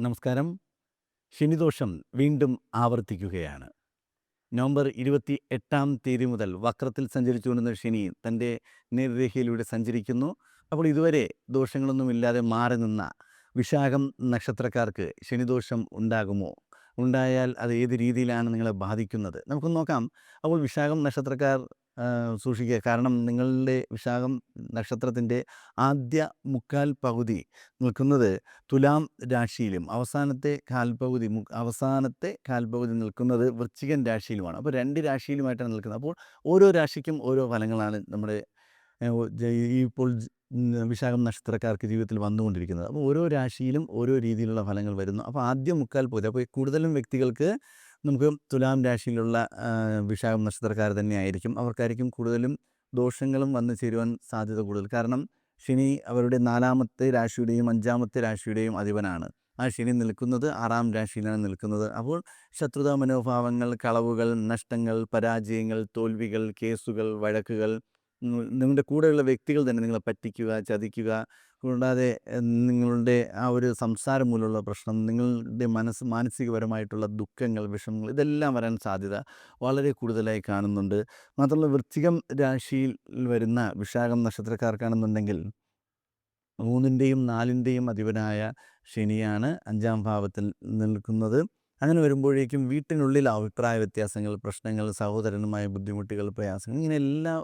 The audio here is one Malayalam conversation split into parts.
നമസ്കാരം. ശനിദോഷം വീണ്ടും ആവർത്തിക്കുകയാണ്. നവംബർ ഇരുപത്തി എട്ടാം തീയതി മുതൽ വക്രത്തിൽ സഞ്ചരിച്ചുകൊണ്ടിരുന്ന ശനി തന്റെ നേർരേഖയിലൂടെ സഞ്ചരിക്കുന്നു. അപ്പോൾ ഇതുവരെ ദോഷങ്ങളൊന്നുമില്ലാതെ മാറി നിന്ന വിശാഖം നക്ഷത്രക്കാർക്ക് ശനിദോഷം ഉണ്ടാകുമോ? ഉണ്ടായാൽ അത് ഏത് രീതിയിലാണ് നിങ്ങളെ ബാധിക്കുന്നത്? നമുക്ക് നോക്കാം. അപ്പോൾ വിശാഖം നക്ഷത്രക്കാർ സൂക്ഷിക്കുക. കാരണം നിങ്ങളുടെ വിശാഖം നക്ഷത്രത്തിന്റെ ആദ്യ മുക്കാൽ പകുതി നിൽക്കുന്നത് തുലാം രാശിയിലും അവസാനത്തെ കാൽപകുതി അവസാനത്തെ കാൽപകുതി നിൽക്കുന്നത് വൃശ്ചികൻ രാശിയിലുമാണ്. അപ്പോൾ രണ്ട് രാശിയിലുമായിട്ടാണ് നിൽക്കുന്നത്. അപ്പോൾ ഓരോ രാശിക്കും ഓരോ ഫലങ്ങളാണ് നമ്മുടെ ഇപ്പോൾ വിശാഖം നക്ഷത്രക്കാർക്ക് ജീവിതത്തിൽ വന്നുകൊണ്ടിരിക്കുന്നത്. അപ്പോൾ ഓരോ രാശിയിലും ഓരോ രീതിയിലുള്ള ഫലങ്ങൾ വരുന്നു. അപ്പോൾ ആദ്യം മുക്കാൽ പകുതി. അപ്പോൾ കൂടുതലും വ്യക്തികൾക്ക് നമുക്ക് തുലാം രാശിയിലുള്ള വിശാഖം നക്ഷത്രക്കാർ തന്നെയായിരിക്കും. അവർക്കായിരിക്കും കൂടുതലും ദോഷങ്ങളും വന്നു ചേരുവാൻ സാധ്യത കൂടുതൽ. കാരണം ശനി അവരുടെ നാലാമത്തെ രാശിയുടെയും അഞ്ചാമത്തെ രാശിയുടെയും അധിപനാണ്. ആ ശനി നിൽക്കുന്നത് ആറാം രാശിയിലാണ് നിൽക്കുന്നത്. അപ്പോൾ ശത്രുതാ മനോഭാവങ്ങൾ കളവുകൾ നഷ്ടങ്ങൾ പരാജയങ്ങൾ തോൽവികൾ കേസുകൾ വഴക്കുകൾ നിങ്ങളുടെ കൂടെയുള്ള വ്യക്തികൾ തന്നെ നിങ്ങളെ പറ്റിക്കുക ചതിക്കുക കൂടാതെ നിങ്ങളുടെ ആ ഒരു സംസാരം മൂലമുള്ള പ്രശ്നം നിങ്ങളുടെ മനസ്സ് മാനസികപരമായിട്ടുള്ള ദുഃഖങ്ങൾ വിഷമങ്ങൾ ഇതെല്ലാം വരാൻ സാധ്യത വളരെ കൂടുതലായി കാണുന്നുണ്ട്. മാത്രമല്ല വൃശ്ചികം രാശിയിൽ വരുന്ന വിശാഖം നക്ഷത്രക്കാർക്കാണെന്നുണ്ടെങ്കിൽ മൂന്നിന്റെയും നാലിന്റെയും അധിപനായ ശനിയാണ് അഞ്ചാം ഭാവത്തിൽ നിൽക്കുന്നത്. അങ്ങനെ വരുമ്പോഴേക്കും വീട്ടിനുള്ളിൽ അഭിപ്രായ വ്യത്യാസങ്ങൾ പ്രശ്നങ്ങൾ സഹോദരനുമായ ബുദ്ധിമുട്ടുകൾ പ്രയാസങ്ങൾ ഇങ്ങനെ എല്ലാ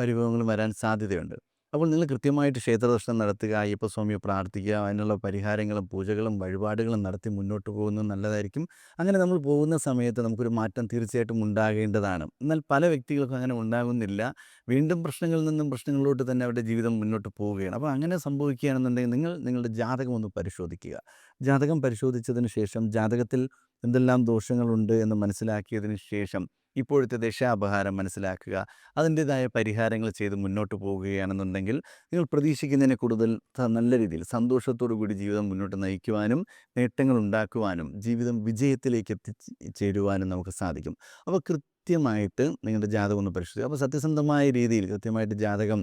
പരിഭവങ്ങളും വരാൻ സാധ്യതയുണ്ട്. അപ്പോൾ നിങ്ങൾ കൃത്യമായിട്ട് ക്ഷേത്രദർശനം നടത്തുക അയ്യപ്പസ്വാമിയെ പ്രാർത്ഥിക്കുക അതിനുള്ള പരിഹാരങ്ങളും പൂജകളും വഴിപാടുകളും നടത്തി മുന്നോട്ട് പോകുന്നത് നല്ലതായിരിക്കും. അങ്ങനെ നമ്മൾ പോകുന്ന സമയത്ത് നമുക്കൊരു മാറ്റം തീർച്ചയായിട്ടും ഉണ്ടാകേണ്ടതാണ്. എന്നാൽ പല വ്യക്തികൾക്കും അങ്ങനെ ഉണ്ടാകുന്നില്ല. വീണ്ടും പ്രശ്നങ്ങളിൽ നിന്നും പ്രശ്നങ്ങളിലോട്ട് തന്നെ അവരുടെ ജീവിതം മുന്നോട്ട് പോവുകയാണ്. അപ്പോൾ അങ്ങനെ സംഭവിക്കുകയാണെന്നുണ്ടെങ്കിൽ നിങ്ങൾ നിങ്ങളുടെ ജാതകം ഒന്ന് പരിശോധിക്കുക. ജാതകം പരിശോധിച്ചതിന് ശേഷം ജാതകത്തിൽ എന്തെല്ലാം ദോഷങ്ങളുണ്ട് എന്ന് മനസ്സിലാക്കിയതിന് ശേഷം ഇപ്പോഴത്തെ ദശാപഹാരം മനസ്സിലാക്കുക. അതിന്റെതായ പരിഹാരങ്ങൾ ചെയ്ത് മുന്നോട്ട് പോവുകയാണെന്നുണ്ടെങ്കിൽ നിങ്ങൾ പ്രതീക്ഷിക്കുന്നതിനെ കൂടുതൽ നല്ല രീതിയിൽ സന്തോഷത്തോടു കൂടി ജീവിതം മുന്നോട്ട് നയിക്കുവാനും നേട്ടങ്ങൾ ഉണ്ടാക്കുവാനും ജീവിതം വിജയത്തിലേക്ക് എത്തിച്ചേരുവാനും നമുക്ക് സാധിക്കും. അപ്പോൾ കൃത്യമായിട്ട് നിങ്ങളുടെ ജാതകം ഒന്ന് പരിശോധിക്കുക. അപ്പോൾ സത്യസന്ധമായ രീതിയിൽ കൃത്യമായിട്ട് ജാതകം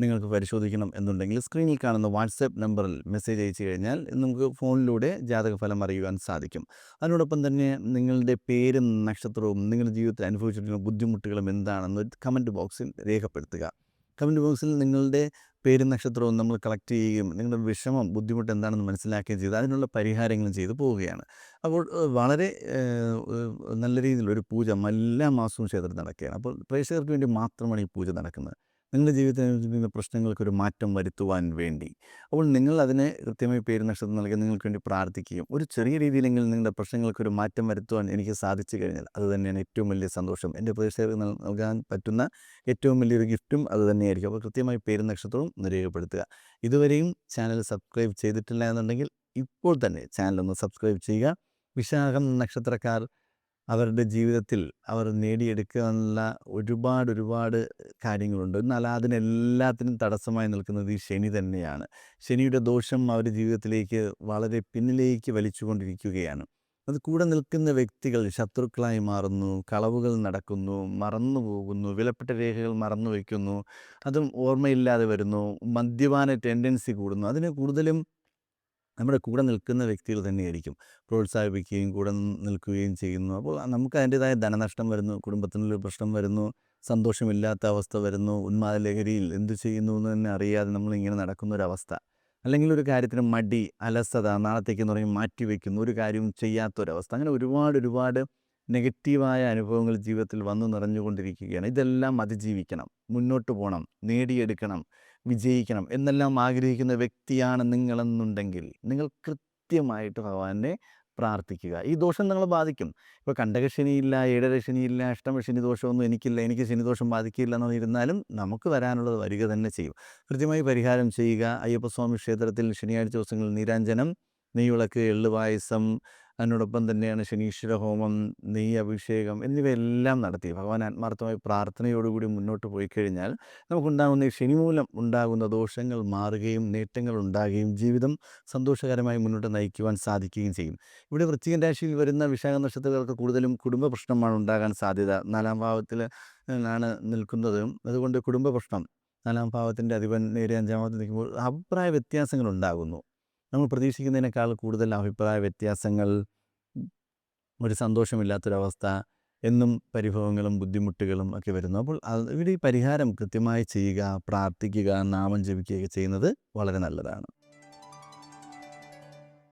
നിങ്ങൾക്ക് പരിശോധിക്കണം എന്നുണ്ടെങ്കിൽ സ്ക്രീനിൽ കാണുന്ന വാട്സാപ്പ് നമ്പറിൽ മെസ്സേജ് അയച്ചു കഴിഞ്ഞാൽ നമുക്ക് ഫോണിലൂടെ ജാതകഫലം അറിയുവാൻ സാധിക്കും. അതിനോടൊപ്പം തന്നെ നിങ്ങളുടെ പേരും നക്ഷത്രവും നിങ്ങളുടെ ജീവിതത്തിൽ അനുഭവിച്ചിട്ടുള്ള ബുദ്ധിമുട്ടുകളും എന്താണെന്ന് കമന്റ് ബോക്സിൽ രേഖപ്പെടുത്തുക. കമന്റ് ബോക്സിൽ നിങ്ങളുടെ പേരും നക്ഷത്രവും നമ്മൾ കളക്ട് ചെയ്യുകയും നിങ്ങളുടെ വിഷമം ബുദ്ധിമുട്ട് എന്താണെന്ന് മനസ്സിലാക്കുകയും ചെയ്ത് അതിനുള്ള പരിഹാരങ്ങളും ചെയ്ത് പോവുകയാണ്. അപ്പോൾ വളരെ നല്ല രീതിയിലുള്ള ഒരു പൂജ എല്ലാ മാസവും ക്ഷേത്രത്തിൽ നടക്കുകയാണ്. അപ്പോൾ പ്രേക്ഷകർക്ക് വേണ്ടി മാത്രമാണ് ഈ പൂജ നടക്കുന്നത്. നിങ്ങളുടെ ജീവിതത്തിൽ പ്രശ്നങ്ങൾക്ക് ഒരു മാറ്റം വരുത്തുവാൻ വേണ്ടി. അപ്പോൾ നിങ്ങൾ അതിനെ കൃത്യമായി പേര് നക്ഷത്രം നൽകി നിങ്ങൾക്ക് വേണ്ടി പ്രാർത്ഥിക്കുകയും ഒരു ചെറിയ രീതിയിലെങ്കിലും നിങ്ങളുടെ പ്രശ്നങ്ങൾക്ക് ഒരു മാറ്റം വരുത്തുവാൻ എനിക്ക് സാധിച്ചു കഴിഞ്ഞാൽ അത് തന്നെയാണ് ഏറ്റവും വലിയ സന്തോഷം. എന്റെ പ്രേക്ഷകർക്ക് നൽകാൻ പറ്റുന്ന ഏറ്റവും വലിയൊരു ഗിഫ്റ്റും അത് തന്നെയായിരിക്കും. അപ്പോൾ കൃത്യമായി പേര് നക്ഷത്രവും നിരേഖപ്പെടുത്തുക. രേഖപ്പെടുത്തുക ഇതുവരെയും ചാനൽ സബ്സ്ക്രൈബ് ചെയ്തിട്ടില്ല എന്നുണ്ടെങ്കിൽ ഇപ്പോൾ തന്നെ ചാനൽ ഒന്ന് സബ്സ്ക്രൈബ് ചെയ്യുക. വിശാഖം നക്ഷത്രക്കാർ അവരുടെ ജീവിതത്തിൽ അവർ നേടിയെടുക്കാനുള്ള ഒരുപാട് ഒരുപാട് കാര്യങ്ങളുണ്ട്. എന്നാൽ അതിനെല്ലാത്തിനും തടസ്സമായി നിൽക്കുന്നത് ഈ ശനി തന്നെയാണ്. ശനിയുടെ ദോഷം അവരുടെ ജീവിതത്തിലേക്ക് വളരെ പിന്നിലേക്ക് വലിച്ചുകൊണ്ടിരിക്കുകയാണ്. അത് കൂടെ നിൽക്കുന്ന വ്യക്തികൾ ശത്രുക്കളായി മാറുന്നു കളവുകൾ നടക്കുന്നു മറന്നു പോകുന്നു വിലപ്പെട്ട രേഖകൾ മറന്നു വയ്ക്കുന്നു അതും ഓർമ്മയില്ലാതെ വരുന്നു മദ്യപാന ടെൻഡൻസി കൂടുന്നു. അതിന് കൂടുതലും നമ്മുടെ കൂടെ നിൽക്കുന്ന വ്യക്തികൾ തന്നെയായിരിക്കും. പ്രോത്സാഹിപ്പിക്കുകയും കൂടെ നിൽക്കുകയും ചെയ്യുന്നു. അപ്പോൾ നമുക്ക് അതിന്റെതായ ധനനഷ്ടം വരുന്നു കുടുംബത്തിനുള്ള പ്രശ്നം വരുന്നു സന്തോഷമില്ലാത്ത അവസ്ഥ വരുന്നു ഉന്മാദ ലഹരിയിൽ എന്തു ചെയ്യുന്നു എന്ന് തന്നെ അറിയാതെ നമ്മൾ ഇങ്ങനെ നടക്കുന്ന ഒരു അവസ്ഥ അല്ലെങ്കിൽ ഒരു കാര്യത്തിന് മടി അലസത നാളത്തേക്ക് എന്ന് പറയും മാറ്റിവെക്കുന്നു ഒരു കാര്യവും ചെയ്യാത്തൊരവസ്ഥ. അങ്ങനെ ഒരുപാട് ഒരുപാട് നെഗറ്റീവായ അനുഭവങ്ങൾ ജീവിതത്തിൽ വന്നു നിറഞ്ഞുകൊണ്ടിരിക്കുകയാണ്. ഇതെല്ലാം അതിജീവിക്കണം. മുന്നോട്ട് പോകണം. നേടിയെടുക്കണം. വിജയിക്കണം. എന്നെല്ലാം ആഗ്രഹിക്കുന്ന വ്യക്തിയാണ് നിങ്ങളെന്നുണ്ടെങ്കിൽ നിങ്ങൾ കൃത്യമായിട്ട് ഭഗവാനെ പ്രാർത്ഥിക്കുക. ഈ ദോഷം നിങ്ങളെ ബാധിക്കും. ഇപ്പോൾ കണ്ടകശനിയില്ല ഏഴര ശനിയില്ല അഷ്ടമശനി ദോഷമൊന്നും എനിക്കില്ല. എനിക്ക് ശനിദോഷം ബാധിക്കില്ല എന്നിരുന്നാലും നമുക്ക് വരാനുള്ളത് വരിക തന്നെ ചെയ്യും. കൃത്യമായി പരിഹാരം ചെയ്യുക. അയ്യപ്പസ്വാമി ക്ഷേത്രത്തിൽ ശനിയാഴ്ച ദിവസങ്ങളിൽ നീരാഞ്ജനം നെയ്വിളക്ക് എള്ളുപായസം അതിനോടൊപ്പം തന്നെയാണ് ശനീശ്വര ഹോമം നെയ്യ് അഭിഷേകം എന്നിവയെല്ലാം നടത്തി. ഭഗവാൻ ആത്മാർത്ഥമായി പ്രാർത്ഥനയോടുകൂടി മുന്നോട്ട് പോയി കഴിഞ്ഞാൽ നമുക്കുണ്ടാകുന്ന ശനി മൂലം ഉണ്ടാകുന്ന ദോഷങ്ങൾ മാറുകയും നേട്ടങ്ങൾ ഉണ്ടാകുകയും ജീവിതം സന്തോഷകരമായി മുന്നോട്ട് നയിക്കുവാൻ സാധിക്കുകയും ചെയ്യും. ഇവിടെ വൃശ്ചികൻ രാശിയിൽ വരുന്ന വിശാഖ നക്ഷത്രങ്ങൾക്ക് കൂടുതലും കുടുംബ പ്രശ്നമാണ് ഉണ്ടാകാൻ സാധ്യത. നാലാം ഭാവത്തിൽ ആണ് നിൽക്കുന്നത്. അതുകൊണ്ട് കുടുംബ പ്രശ്നം. നാലാം ഭാവത്തിന്റെ അധിപൻ നേരെ അഞ്ചാമത്തെ നിൽക്കുമ്പോൾ അഭിപ്രായ വ്യത്യാസങ്ങൾ ഉണ്ടാകുന്നു. നമ്മൾ പ്രതീക്ഷിക്കുന്നതിനേക്കാൾ കൂടുതൽ അഭിപ്രായ വ്യത്യാസങ്ങൾ ഒരു സന്തോഷമില്ലാത്തൊരവസ്ഥ എന്നും പരിഭവങ്ങളും ബുദ്ധിമുട്ടുകളും ഒക്കെ വരുന്നു. അപ്പോൾ ഇവിടെ ഈ പരിഹാരം കൃത്യമായി ചെയ്യുക പ്രാർത്ഥിക്കുക നാമം ജപിക്കുകയൊക്കെ ചെയ്യുന്നത് വളരെ നല്ലതാണ്.